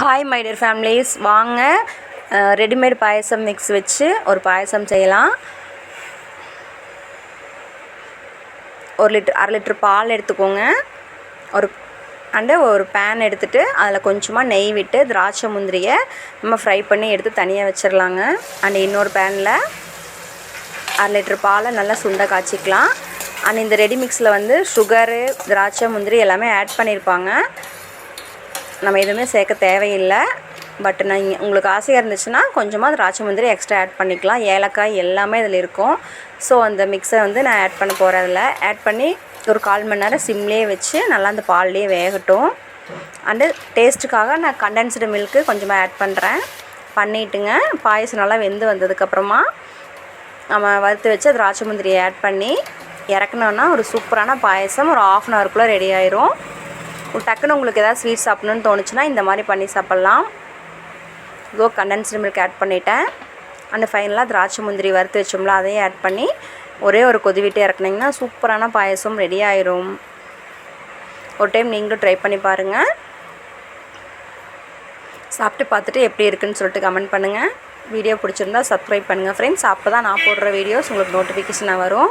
Hi my dear families வாங்க readymade payasam mix வச்சு ஒரு பாயசம் செய்யலாம். ஒரு லிட்டர் அரை லிட்டர் பால் எடுத்துக்கோங்க. ஒரு அண்டு ஒரு பேன் எடுத்துகிட்டு அதில் கொஞ்சமாக நெய் விட்டு திராட்சை முந்திரியை நம்ம ஃப்ரை பண்ணி எடுத்து தனியாக வச்சிடலாங்க அண்ட் இன்னொரு பேனில் அரை லிட்டர் பாலை நல்லா சுண்டை காய்ச்சிக்கலாம். அண்ட் இந்த ரெடி மிக்ஸில் வந்து சுகரு திராட்சை முந்திரி எல்லாமே ஆட் பண்ணியிருப்பாங்க நம்ம எதுவுமே சேர்க்க தேவையில்லை. பட் நான் இங்கே உங்களுக்கு ஆசையாக இருந்துச்சுன்னா கொஞ்சமாக திராட்சை முந்திரி எக்ஸ்ட்ரா ஆட் பண்ணிக்கலாம். ஏலக்காய் எல்லாமே இதில் இருக்கும். ஸோ அந்த மிக்ஸை வந்து நான் ஆட் பண்ண போகிறதில்ல ஆட் பண்ணி ஒரு கால் மணி நேரம் சிம்லேயே வச்சு நல்லா அந்த பால்லேயே வேகட்டும். அண்டு டேஸ்ட்டுக்காக நான் கண்டென்ஸ்டு மில்க்கு கொஞ்சமாக ஆட் பண்ணுறேன் பண்ணிட்டுங்க. பாயசம் நல்லா வெந்து வந்ததுக்கப்புறமா நம்ம வறுத்து வச்சு திராட்சை முந்திரியை ஆட் பண்ணி இறக்குனோன்னா ஒரு சூப்பரான பாயசம். ஒரு ஆஃப் அன் ஹவருக்குள்ளே ரெடி ஆயிரும். டக்குன்னு உங்களுக்கு ஏதாவது ஸ்வீட் சாப்பிட்ணுன்னு தோணுச்சுன்னா இந்த மாதிரி பண்ணி சாப்பிட்லாம். இதோ கண்டென்ஸ்டு மில்க் ஆட் பண்ணிட்டேன். அந்த ஃபைனலாக திராட்சை முந்திரி வறுத்து வச்சோம்ல அதையும் ஆட் பண்ணி ஒரே ஒரு கொதி விட்டு இறக்குனீங்கன்னா சூப்பரான பாயசம் ரெடி ஆயிரும். ஒரு டைம் நீங்களும் ட்ரை பண்ணி பாருங்கள் சாப்பிட்டு பார்த்துட்டு எப்படி இருக்குன்னு சொல்லிட்டு கமெண்ட் பண்ணுங்கள் வீடியோ பிடிச்சிருந்தா சப்ஸ்கிரைப் பண்ணுங்கள் ஃப்ரெண்ட்ஸ் அப்போ தான் நான் போடுற வீடியோஸ் உங்களுக்கு நோட்டிஃபிகேஷனாக வரும்.